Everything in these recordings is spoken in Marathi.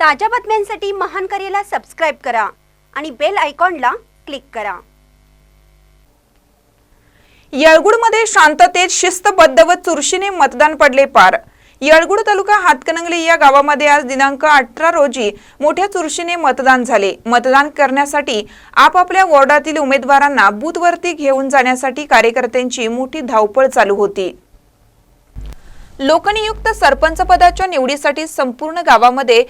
ताज्या बातम्यांसाठी महान करेला सबस्क्राईब करा आणि बेल आयकॉनला क्लिक करा. येळगुडमध्ये शांततेत शिस्तबद्ध व चुरशीने मतदान पडले पार. येळगुड तालुका हातकणंगले या गावामध्ये आज दिनांक अठरा रोजी मोठ्या चुरशीने मतदान झाले. मतदान करण्यासाठी आपापल्या वॉर्डातील उमेदवारांना बूथवरती घेऊन जाण्यासाठी कार्यकर्त्यांची मोठी धावपळ चालू होती. लोकनियुक्त सरपंच पदाच्या निवडीसाठी संपूर्ण गावामध्ये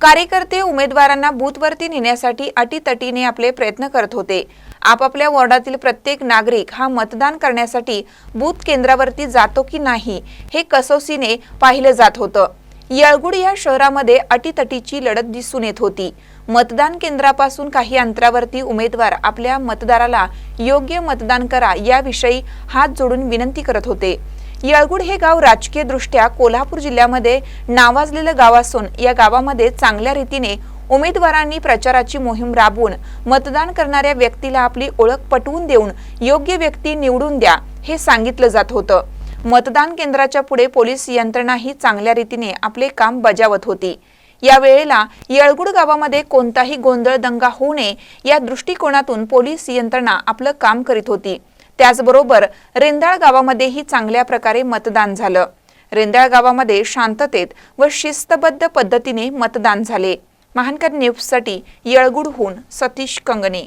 कार्यकर्ते उमेदवारांना बूथवरती नेण्यासाठी अटीतटीने आपले प्रयत्न करत होते. आपापल्या वॉर्डातील प्रत्येक नागरिक हा मतदान करण्यासाठी बूथ केंद्रावरती जातो की नाही हे कसोसीने पाहिलं जात होतं. येळगुड या शहरामध्ये अटीतटीची लढत दिसून येत होती. मतदान केंद्रापासून काही अंतरावरती उमेदवार आपल्या मतदाराला योग्य मतदान करा याविषयी हात जोडून विनंती करत होते. येळगुड हे गाव राजकीय दृष्ट्या कोल्हापूर जिल्ह्यामध्ये नावाजलेलं गाव असून या गावामध्ये चांगल्या रीतीने उमेदवारांनी प्रचाराची मोहीम राबवून मतदान करणाऱ्या व्यक्तीला आपली ओळख पटवून देऊन योग्य व्यक्ती निवडून द्या हे सांगितलं जात होतं. मतदान केंद्राच्या पुढे पोलीस यंत्रणाही चांगल्या रीतीने आपले काम बजावत होती. या वेळेला येळगुड गावामध्ये कोणताही गोंधळ दंगा होऊ नये या दृष्टिकोनातून पोलीस यंत्रणा आपलं काम करीत होती. त्याचबरोबर रेंदाळ गावामध्येही चांगल्या प्रकारे मतदान झालं. रेंदाळ गावामध्ये शांततेत व शिस्तबद्ध पद्धतीने मतदान झाले. महानकर न्यूजसाठी येळगुडहून सतीश कंगणे.